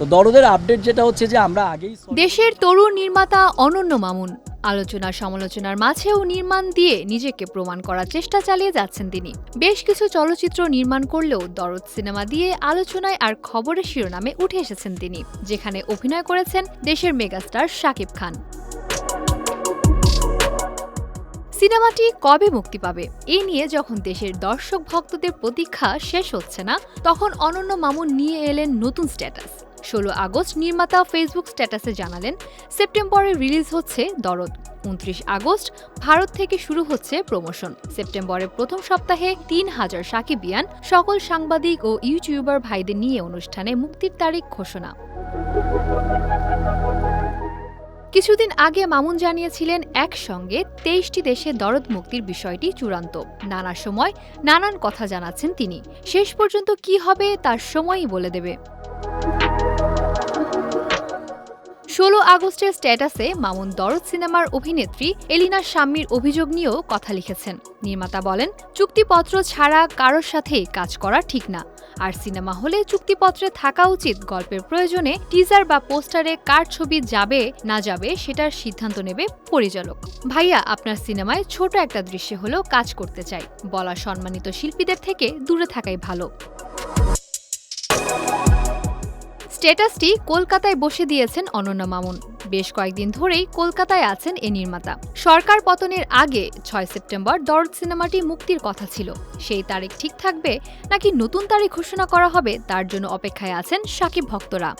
তো দরদের আপডেট যেটা হচ্ছে যে আমরা আগেই দেশের তরুণ নির্মাতা অনন্য মামুন আলোচনা সমালোচনার মাঝেও নির্মাণ দিয়ে নিজেকে প্রমাণ করার চেষ্টা চালিয়ে যাচ্ছেন তিনি। বেশ কিছু চলচ্চিত্র নির্মাণ করলেও দরদ সিনেমা দিয়ে আলোচনায় আর খবরের শিরোনামে উঠে এসেছেন তিনি, যেখানে অভিনয় করেছেন দেশের মেগাস্টার শাকিব খান। সিনেমাটি কবে মুক্তি পাবে? এই নিয়ে যখন দেশের দর্শক ভক্তদের প্রতীক্ষা শেষ হচ্ছে না, তখন অনন্য মামুন নিয়ে এলেন নতুন স্ট্যাটাস ষোলো আগস্ট নির্মাতা ফেসবুক স্ট্যাটাসে জানালেন, সেপ্টেম্বরে রিলিজ হচ্ছে দরদ। উনত্রিশ আগস্ট ভারত থেকে শুরু হচ্ছে প্রমোশন। সেপ্টেম্বরের প্রথম সপ্তাহে তিন হাজার সাকিবিয়ান, সকল সাংবাদিক ও ইউটিউবার ভাইদের নিয়ে অনুষ্ঠানে মুক্তির তারিখ ঘোষণা। কিছুদিন আগে মামুন জানিয়েছিলেন, একসঙ্গে তেইশটি দেশে দরদ মুক্তির বিষয়টি চূড়ান্ত। নানা সময় নানান কথা জানাচ্ছেন তিনি। শেষ পর্যন্ত কি হবে তার সময়ই বলে দেবে। ষোলো আগস্টের স্ট্যাটাসে মামুন দরদ সিনেমার অভিনেত্রী এলিনা শাম্মির অভিযোগ নিয়েও কথা লিখেছেন। নির্মাতা বলেন, চুক্তিপত্র ছাড়া কারোর সাথেই কাজ করা ঠিক না। আর সিনেমা হলে চুক্তিপত্রে থাকা উচিত গল্পের প্রয়োজনে টিজার বা পোস্টারে কার ছবি যাবে, না যাবে সেটার সিদ্ধান্ত নেবে পরিচালক। ভাইয়া, আপনার সিনেমায় ছোট একটা দৃশ্যে হলেও কাজ করতে চাই। বলা সম্মানিত শিল্পীদের থেকে দূরে থাকাই ভালো। স্ট্যাটাসটি কলকাতায় বসে দিয়েছেন অনন্যা মামুন। বেশ কয়েকদিন ধরেই কলকাতায় আছেন এ নির্মাতা। সরকার পতনের আগে ছয় সেপ্টেম্বর দরদ সিনেমাটি মুক্তির কথা ছিল। সেই তারিখ ঠিক থাকবে নাকি নতুন তারিখ ঘোষণা করা হবে তার জন্য অপেক্ষায় আছেন সাকিব ভক্তরা।